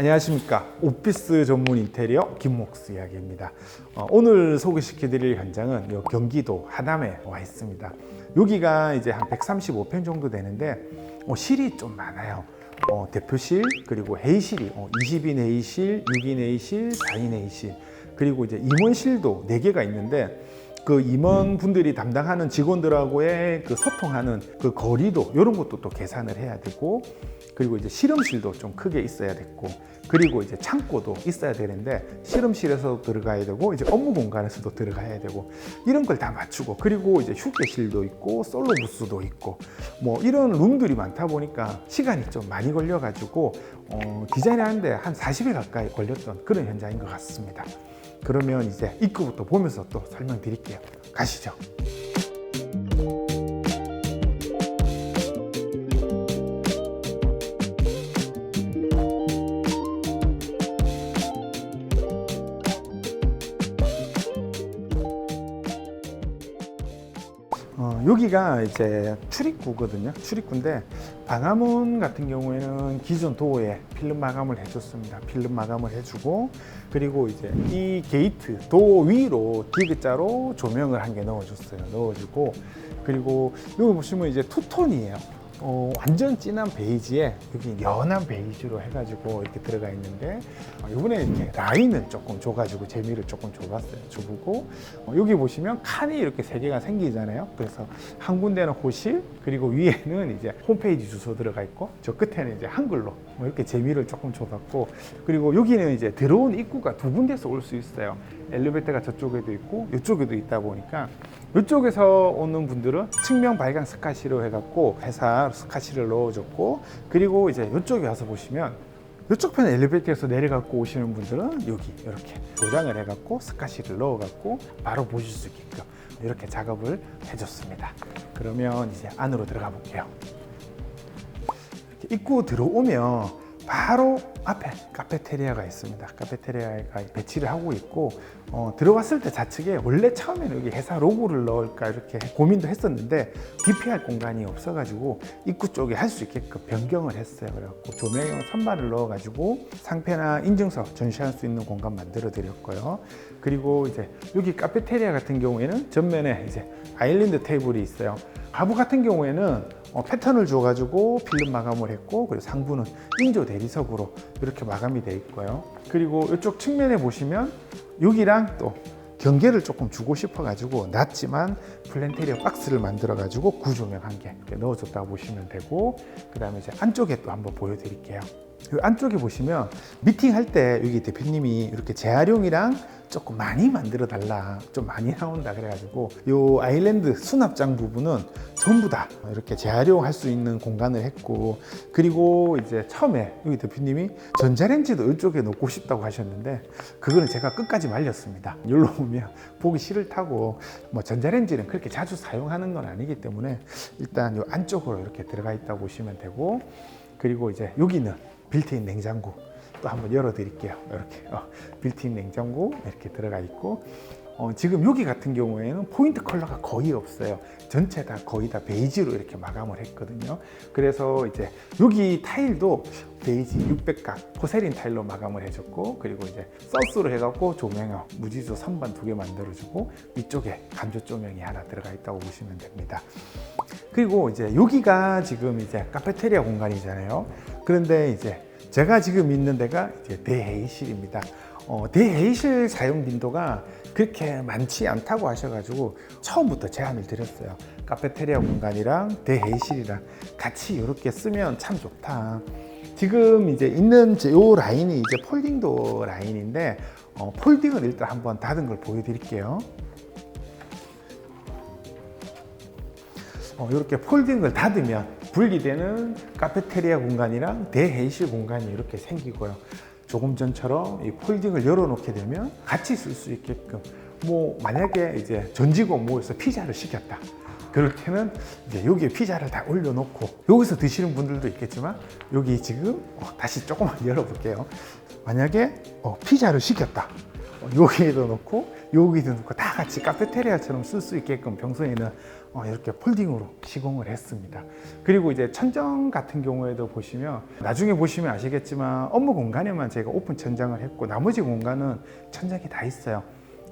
안녕하십니까. 오피스 전문 인테리어 김목수 이야기입니다. 어, 오늘 소개시켜 드릴 현장은 요 경기도 하남에 와 있습니다. 여기가 이제 한 135평 정도 되는데 어, 실이 좀 많아요. 어, 대표실 그리고 회의실이 어, 20인 회의실, 6인 회의실, 4인 회의실 그리고 이제 임원실도 4개가 있는데 그 임원분들이 담당하는 직원들하고의 그 소통하는 그 거리도 이런 것도 또 계산을 해야 되고 그리고 이제 실험실도 좀 크게 있어야 됐고 그리고 이제 창고도 있어야 되는데 실험실에서 들어가야 되고 이제 업무 공간에서도 들어가야 되고 이런 걸 다 맞추고 그리고 이제 휴게실도 있고 솔로 부스도 있고 뭐 이런 룸들이 많다 보니까 시간이 좀 많이 걸려 가지고 어, 디자인하는데 한 40일 가까이 걸렸던 그런 현장인 것 같습니다. 그러면 이제 입구부터 보면서 또 설명드릴게요. 가시죠. 어, 여기가 이제 출입구거든요. 출입구인데 방화문 같은 경우에는 기존 도어에 필름 마감을 해줬습니다. 필름 마감을 해주고 그리고 이제 이 게이트 도어 위로 디귿자로 조명을 한 개 넣어줬어요. 넣어주고 그리고 여기 보시면 이제 투톤이에요. 어, 완전 진한 베이지에 여기 연한 베이지로 해가지고 이렇게 들어가 있는데 어, 이번에 이렇게 라인을 조금 줘가지고 재미를 조금 줘봤어요. 줘보고 어, 여기 보시면 칸이 이렇게 세 개가 생기잖아요. 그래서 한 군데는 호실 그리고 위에는 이제 홈페이지 주소 들어가 있고 저 끝에는 이제 한글로 뭐 이렇게 재미를 조금 줘봤고 그리고 여기는 이제 들어온 입구가 두 군데서 올 수 있어요. 엘리베이터가 저쪽에도 있고 이쪽에도 있다 보니까 이쪽에서 오는 분들은 측면 발광 스카시로 해갖고 회사 스카시를 넣어줬고 그리고 이제 이쪽에 와서 보시면 이쪽 편 엘리베이터에서 내려갖고 오시는 분들은 여기 이렇게 도장을 해갖고 스카시를 넣어갖고 바로 보실 수 있게끔 이렇게 작업을 해줬습니다. 그러면 이제 안으로 들어가 볼게요. 입구 들어오면 바로 앞에 카페테리아가 있습니다. 카페테리아가 배치를 하고 있고 어, 들어갔을 때 좌측에 원래 처음에는 여기 회사 로고를 넣을까 이렇게 고민도 했었는데 DPR 공간이 없어가지고 입구 쪽에 할 수 있게끔 변경을 했어요. 그래갖고 조명용 선반을 넣어가지고 상패나 인증서 전시할 수 있는 공간 만들어 드렸고요. 그리고 이제 여기 카페테리아 같은 경우에는 전면에 이제 아일랜드 테이블이 있어요. 하부 같은 경우에는 어, 패턴을 줘가지고 필름 마감을 했고 그리고 상부는 인조 대리석으로 이렇게 마감이 돼 있고요. 그리고 이쪽 측면에 보시면 여기랑 또 경계를 조금 주고 싶어 가지고 낮지만 플랜테리어 박스를 만들어 가지고 구조명 한 개 넣어줬다고 보시면 되고 그 다음에 이제 안쪽에 또 한번 보여드릴게요. 이 안쪽에 보시면 미팅 할 때 여기 대표님이 이렇게 재활용이랑 조금 많이 만들어 달라. 좀 많이 나온다 그래가지고 이 아일랜드 수납장 부분은 전부 다 이렇게 재활용할 수 있는 공간을 했고 그리고 이제 처음에 여기 대표님이 전자레인지도 이쪽에 놓고 싶다고 하셨는데 그거는 제가 끝까지 말렸습니다. 여기로 보면 보기 싫다고 뭐 전자레인지는 그렇게 자주 사용하는 건 아니기 때문에 일단 이 안쪽으로 이렇게 들어가 있다고 보시면 되고 그리고 이제 여기는 빌트인 냉장고 또 한번 열어 드릴게요. 이렇게 어, 빌트인 냉장고 이렇게 들어가 있고 어, 지금 여기 같은 경우에는 포인트 컬러가 거의 없어요. 전체 다 거의 다 베이지로 이렇게 마감을 했거든요. 그래서 이제 여기 타일도 베이지 600각 포세린 타일로 마감을 해줬고 그리고 이제 서스로 해갖고 조명형 무지조 선반 두 개 만들어주고 위쪽에 간조 조명이 하나 들어가 있다고 보시면 됩니다. 그리고 이제 여기가 지금 이제 카페테리아 공간이잖아요. 그런데 이제 제가 지금 있는 데가 이제 대회의실입니다. 어, 대회의실 사용 빈도가 그렇게 많지 않다고 하셔가지고 처음부터 제안을 드렸어요. 카페테리아 공간이랑 대회의실이랑 같이 이렇게 쓰면 참 좋다. 지금 이제 있는 요 라인이 이제 폴딩도 라인인데 어, 폴딩을 일단 한번 닫은 걸 보여드릴게요. 어, 이렇게 폴딩을 닫으면 분리되는 카페테리아 공간이랑 대회의실 공간이 이렇게 생기고요. 조금 전처럼 이 폴딩을 열어놓게 되면 같이 쓸 수 있게끔 뭐 만약에 이제 전 직원 모여서 피자를 시켰다. 그럴 때는 이제 여기에 피자를 다 올려놓고 여기서 드시는 분들도 있겠지만 여기 지금 어, 다시 조금만 열어볼게요. 만약에 어, 피자를 시켰다. 어, 여기에도 놓고 여기도 놓고 다 같이 카페테리아처럼 쓸 수 있게끔 병선에는 어, 이렇게 폴딩으로 시공을 했습니다. 그리고 이제 천정 같은 경우에도 보시면 나중에 보시면 아시겠지만 업무 공간에만 제가 오픈 천장을 했고 나머지 공간은 천장이 다 있어요.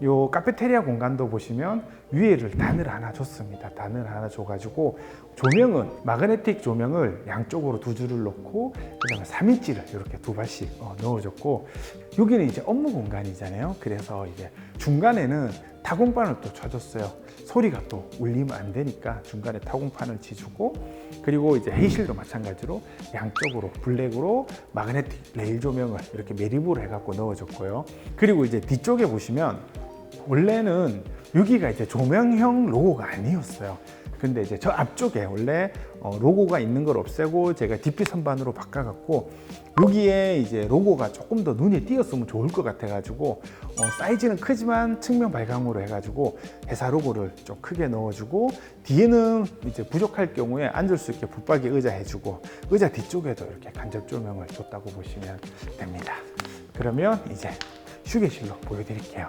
요 카페테리아 공간도 보시면 위에를 단을 하나 줬습니다. 단을 하나 줘가지고 조명은 마그네틱 조명을 양쪽으로 두 줄을 놓고 그다음에 3인치를 이렇게 두 발씩 어, 넣어줬고 여기는 이제 업무 공간이잖아요. 그래서 이제 중간에는 타공판을 또 쳐줬어요. 소리가 또 울리면 안 되니까 중간에 타공판을 치주고 그리고 이제 회의실도 마찬가지로 양쪽으로 블랙으로 마그네틱 레일 조명을 이렇게 매립으로 해갖고 넣어줬고요. 그리고 이제 뒤쪽에 보시면 원래는 여기가 이제 조명형 로고가 아니었어요. 근데 이제 저 앞쪽에 원래 어, 로고가 있는 걸 없애고 제가 DP 선반으로 바꿔갖고 여기에 이제 로고가 조금 더 눈에 띄었으면 좋을 것 같아가지고 어, 사이즈는 크지만 측면 발광으로 해가지고 회사 로고를 좀 크게 넣어주고 뒤에는 이제 부족할 경우에 앉을 수 있게 붙박이 의자 해주고 의자 뒤쪽에도 이렇게 간접 조명을 줬다고 보시면 됩니다. 그러면 이제 휴게실로 보여드릴게요.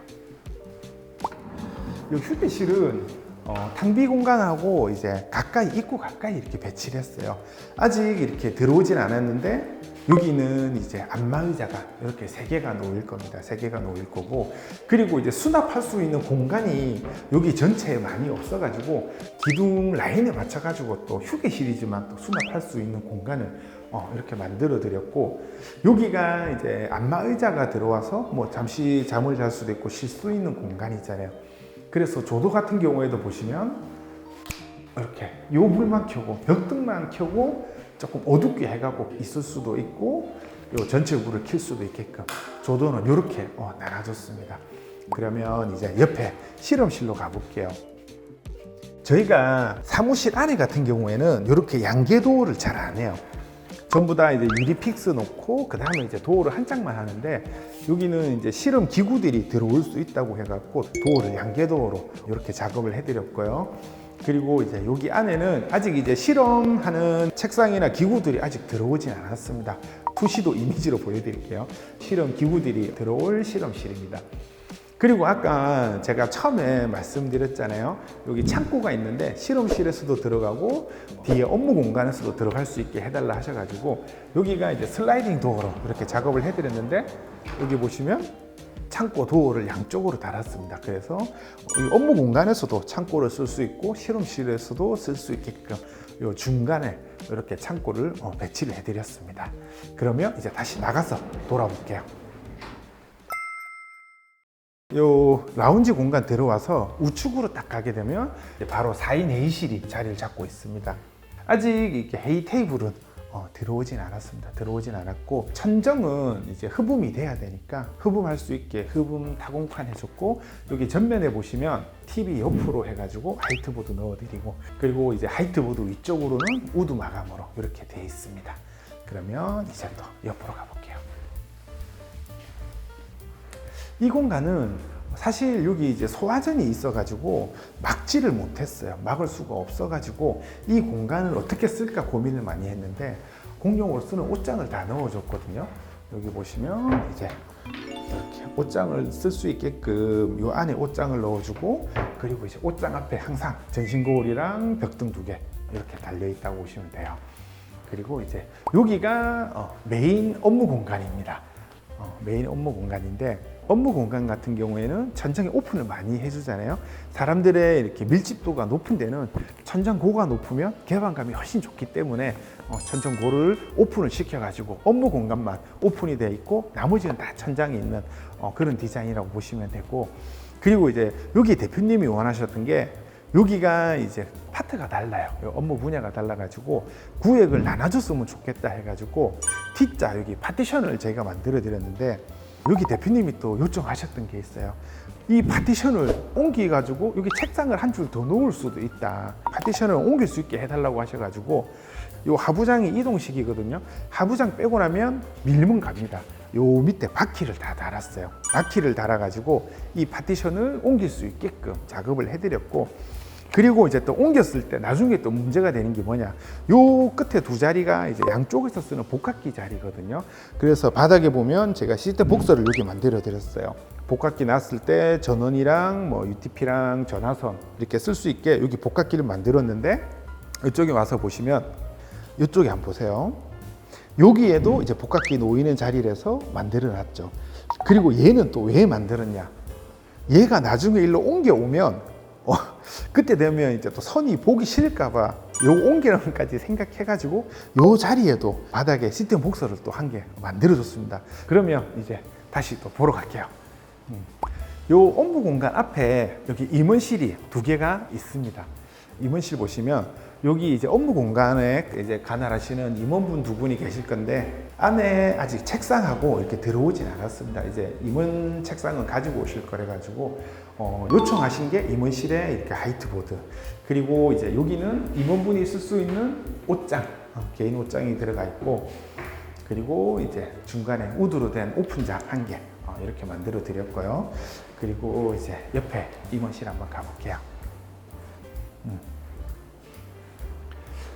이 휴게실은 어, 탕비 공간하고 이제 가까이 입구 가까이 이렇게 배치를 했어요. 아직 이렇게 들어오진 않았는데 여기는 이제 안마 의자가 이렇게 세 개가 놓일 겁니다. 세 개가 놓일 거고 그리고 이제 수납할 수 있는 공간이 여기 전체에 많이 없어가지고 기둥 라인에 맞춰가지고 또 휴게실이지만 또 수납할 수 있는 공간을 어, 이렇게 만들어 드렸고 여기가 이제 안마 의자가 들어와서 뭐 잠시 잠을 잘 수도 있고 쉴 수 있는 공간이 있잖아요. 그래서 조도 같은 경우에도 보시면 이렇게 요 불만 켜고 벽등만 켜고 조금 어둡게 해가고 있을 수도 있고 요 전체 불을 킬 수도 있게끔 조도는 이렇게 어, 나눠줬습니다. 그러면 이제 옆에 실험실로 가볼게요. 저희가 사무실 안에 같은 경우에는 이렇게 양계 도어를 잘 안 해요. 전부 다 이제 유리 픽스 놓고 그 다음에 이제 도어를 한 짝만 하는데 여기는 이제 실험 기구들이 들어올 수 있다고 해갖고 도어를 양계 도어로 이렇게 작업을 해드렸고요. 그리고 이제 여기 안에는 아직 이제 실험하는 책상이나 기구들이 아직 들어오진 않았습니다. 투시도 이미지로 보여드릴게요. 실험 기구들이 들어올 실험실입니다. 그리고 아까 제가 처음에 말씀드렸잖아요. 여기 창고가 있는데 실험실에서도 들어가고 뒤에 업무 공간에서도 들어갈 수 있게 해달라 하셔가지고 여기가 이제 슬라이딩 도어로 이렇게 작업을 해드렸는데 여기 보시면 창고 도어를 양쪽으로 달았습니다. 그래서 이 업무 공간에서도 창고를 쓸 수 있고 실험실에서도 쓸 수 있게끔 이 중간에 이렇게 창고를 어, 배치를 해드렸습니다. 그러면 이제 다시 나가서 돌아볼게요. 요 라운지 공간 들어와서 우측으로 딱 가게 되면 바로 4인 회의실이 자리를 잡고 있습니다. 아직 이렇게 회의 테이블은 어, 들어오진 않았습니다. 들어오진 않았고 천정은 이제 흡음이 돼야 되니까 흡음할 수 있게 흡음 타공판 해줬고 여기 전면에 보시면 TV 옆으로 해가지고 하이트보드 넣어드리고 그리고 이제 하이트보드 위쪽으로는 우드 마감으로 이렇게 돼 있습니다. 그러면 이제 또 옆으로 가볼게요. 이 공간은 사실 여기 이제 소화전이 있어가지고 막지를 못했어요. 막을 수가 없어가지고 이 공간을 어떻게 쓸까 고민을 많이 했는데 공용으로 쓰는 옷장을 다 넣어줬거든요. 여기 보시면 이제 이렇게 옷장을 쓸 수 있게끔 이 안에 옷장을 넣어주고 그리고 이제 옷장 앞에 항상 전신 거울이랑 벽등 두 개 이렇게 달려 있다고 보시면 돼요. 그리고 이제 여기가 어, 메인 업무 공간입니다. 어, 메인 업무 공간인데 업무 공간 같은 경우에는 천장에 오픈을 많이 해주잖아요. 사람들의 이렇게 밀집도가 높은 데는 천장고가 높으면 개방감이 훨씬 좋기 때문에 어, 천장고를 오픈을 시켜가지고 업무 공간만 오픈이 되어 있고 나머지는 다 천장이 있는 어, 그런 디자인이라고 보시면 되고 그리고 이제 여기 대표님이 원하셨던 게 여기가 이제 파트가 달라요. 요 업무 분야가 달라가지고 구역을 나눠줬으면 좋겠다 해가지고 T자 여기 파티션을 제가 만들어 드렸는데 여기 대표님이 또 요청하셨던 게 있어요. 이 파티션을 옮기가지고 여기 책상을 한 줄 더 놓을 수도 있다. 파티션을 옮길 수 있게 해달라고 하셔가지고 요 하부장이 이동식이거든요. 하부장 빼고 나면 밀문 갑니다. 요 밑에 바퀴를 다 달았어요. 바퀴를 달아가지고 이 파티션을 옮길 수 있게끔 작업을 해드렸고 그리고 이제 또 옮겼을 때 나중에 또 문제가 되는 게 뭐냐. 요 끝에 두 자리가 이제 양쪽에서 쓰는 복합기 자리거든요. 그래서 바닥에 보면 제가 시스템 복서를 여기 만들어 드렸어요. 복합기 놨을 때 전원이랑 뭐 UTP랑 전화선 이렇게 쓸 수 있게 여기 복합기를 만들었는데 이쪽에 와서 보시면 이쪽에 한번 보세요. 여기에도 이제 복합기 놓이는 자리라서 만들어 놨죠. 그리고 얘는 또 왜 만들었냐? 얘가 나중에 일로 옮겨오면 어, 그때 되면 이제 또 선이 보기 싫을까봐 요 옮기는 것까지 생각해가지고 요 자리에도 바닥에 시스템 복서를 또 한 개 만들어줬습니다. 그러면 이제 다시 또 보러 갈게요. 음. 요 업무 공간 앞에 여기 임원실이 두 개가 있습니다. 임원실 보시면 여기 이제 업무 공간에 이제 관할하시는 임원분 두 분이 계실 건데 안에 아직 책상하고 이렇게 들어오진 않았습니다. 이제 임원 책상은 가지고 오실 거래 가지고 어, 요청하신 게 임원실에 이렇게 화이트보드 그리고 이제 여기는 임원분이 쓸 수 있는 옷장 어, 개인 옷장이 들어가 있고 그리고 이제 중간에 우드로 된 오픈장 한 개 어, 이렇게 만들어 드렸고요. 그리고 이제 옆에 임원실 한번 가볼게요. 음.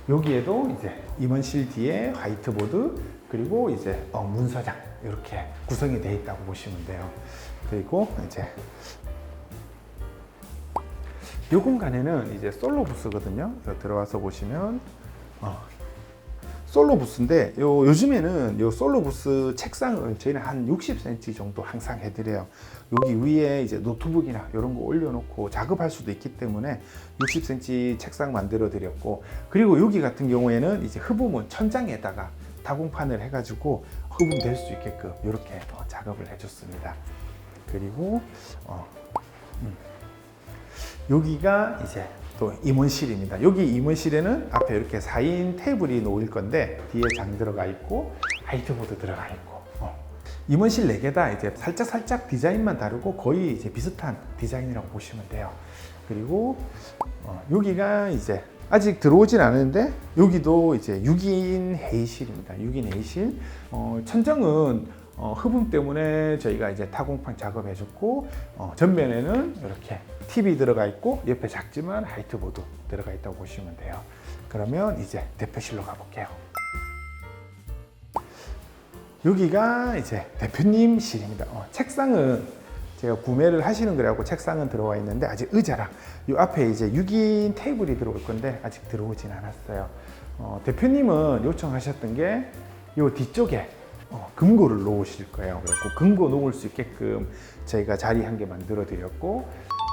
여기에도 이제 임원실 뒤에 화이트보드 그리고 이제 어, 문서장 이렇게 구성이 되어 있다고 보시면 돼요. 그리고 이제 이 공간에는 이제 솔로 부스거든요. 들어와서 보시면 어, 솔로 부스인데 요 요즘에는 요 솔로 부스 책상을 저희는 한 60cm 정도 항상 해드려요. 여기 위에 이제 노트북이나 이런 거 올려놓고 작업할 수도 있기 때문에 60cm 책상 만들어 드렸고 그리고 여기 같은 경우에는 이제 흡음은 천장에다가 타공판을 해가지고 흡음 될 수 있게끔 이렇게 어, 작업을 해줬습니다. 그리고 어, 음. 여기가 이제 또 임원실입니다. 여기 임원실에는 앞에 이렇게 4인 테이블이 놓일 건데 뒤에 장 들어가 있고 화이트보드 들어가 있고 어. 임원실 4개 다 이제 살짝 살짝 디자인만 다르고 거의 이제 비슷한 디자인이라고 보시면 돼요. 그리고 어, 여기가 이제 아직 들어오진 않았는데 여기도 이제 6인 회의실입니다. 6인 회의실. 어, 천정은 어, 흡음 때문에 저희가 이제 타공판 작업해줬고 어, 전면에는 이렇게 TV 들어가 있고 옆에 작지만 화이트보드 들어가 있다고 보시면 돼요. 그러면 이제 대표실로 가볼게요. 여기가 이제 대표님 실입니다. 어, 책상은 제가 구매를 하시는 거라고 책상은 들어와 있는데 아직 의자랑 이 앞에 이제 6인 테이블이 들어올 건데 아직 들어오진 않았어요. 어, 대표님은 요청하셨던 게 이 뒤쪽에 어, 금고를 놓으실 거예요. 그래서 금고 놓을 수 있게끔 저희가 자리 한 개 만들어 드렸고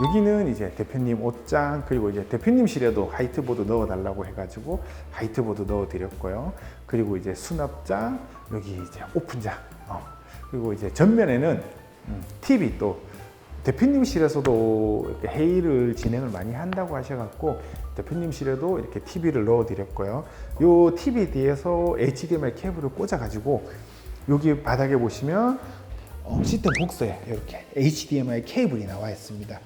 여기는 이제 대표님 옷장 그리고 이제 대표님실에도 화이트보드 넣어 달라고 해가지고 화이트보드 넣어 드렸고요. 그리고 이제 수납장 여기 이제 오픈장 어, 그리고 이제 전면에는 음, TV 또 대표님실에서도 이렇게 회의를 진행을 많이 한다고 하셔갖고 대표님실에도 이렇게 TV를 넣어드렸고요. 요 TV 뒤에서 HDMI 케이블을 꽂아가지고 여기 바닥에 보시면 어, 시스템 복서에 이렇게 HDMI 케이블이 나와 있습니다.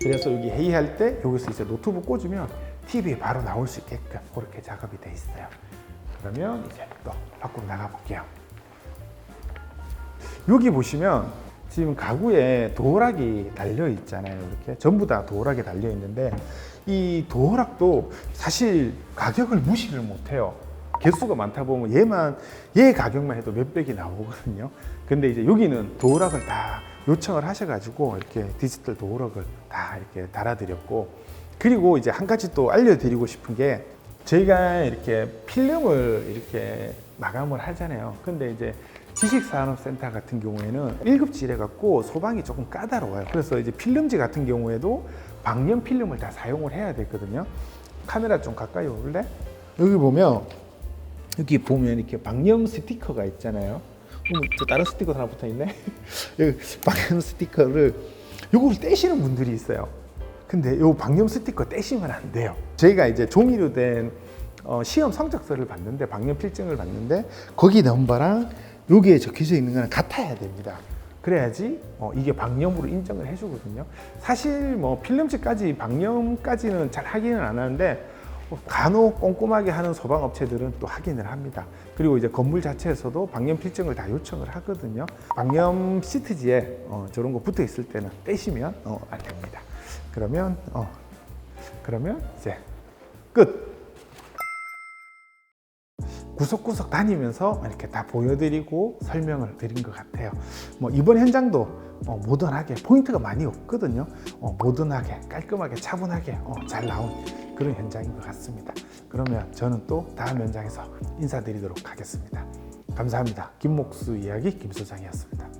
그래서 여기 회의할 때 여기서 이제 노트북 꽂으면 TV에 바로 나올 수 있게끔 그렇게 작업이 돼 있어요. 그러면 이제 또 밖으로 나가 볼게요. 여기 보시면 지금 가구에 도어락이 달려 있잖아요. 이렇게 전부 다 도어락이 달려 있는데 이 도어락도 사실 가격을 무시를 못 해요. 개수가 많다 보면 얘만 얘 가격만 해도 몇백이 나오거든요. 근데 이제 여기는 도어락을 다 요청을 하셔가지고 이렇게 디지털 도어락을 다 이렇게 달아드렸고 그리고 이제 한 가지 또 알려드리고 싶은 게 저희가 이렇게 필름을 이렇게 마감을 하잖아요. 근데 이제 지식산업센터 같은 경우에는 1급지 이래갖고 소방이 조금 까다로워요. 그래서 이제 필름지 같은 경우에도 방염 필름을 다 사용을 해야 되거든요. 카메라 좀 가까이 올래? 여기 보면 여기 보면 이렇게 방염 스티커가 있잖아요. 저 다른 스티커 하나 붙어 있네. 방염 스티커를 요거를 떼시는 분들이 있어요. 근데 요 방염 스티커 떼시면 안 돼요. 저희가 이제 종이로 된 어, 시험 성적서를 봤는데 방염 필증을 봤는데 거기 넘버랑 여기에 적혀져 있는 거랑 같아야 됩니다. 그래야지 어, 이게 방염으로 인정을 해주거든요. 사실 뭐 필름지까지 방염까지는 잘 확인은 안 하는데 어, 간혹 꼼꼼하게 하는 소방 업체들은 또 확인을 합니다. 그리고 이제 건물 자체에서도 방염 필증을 다 요청을 하거든요. 방염 시트지에 어, 저런 거 붙어 있을 때는 떼시면 어, 안 됩니다. 그러면 어, 그러면 이제 끝. 구석구석 다니면서 이렇게 다 보여드리고 설명을 드린 것 같아요. 뭐 이번 현장도 어, 모던하게 포인트가 많이 없거든요. 어, 모던하게 깔끔하게 차분하게 어, 잘 나온 그런 현장인 것 같습니다. 그러면 저는 또 다음 현장에서 인사드리도록 하겠습니다. 감사합니다. 김목수 이야기 김소장이었습니다.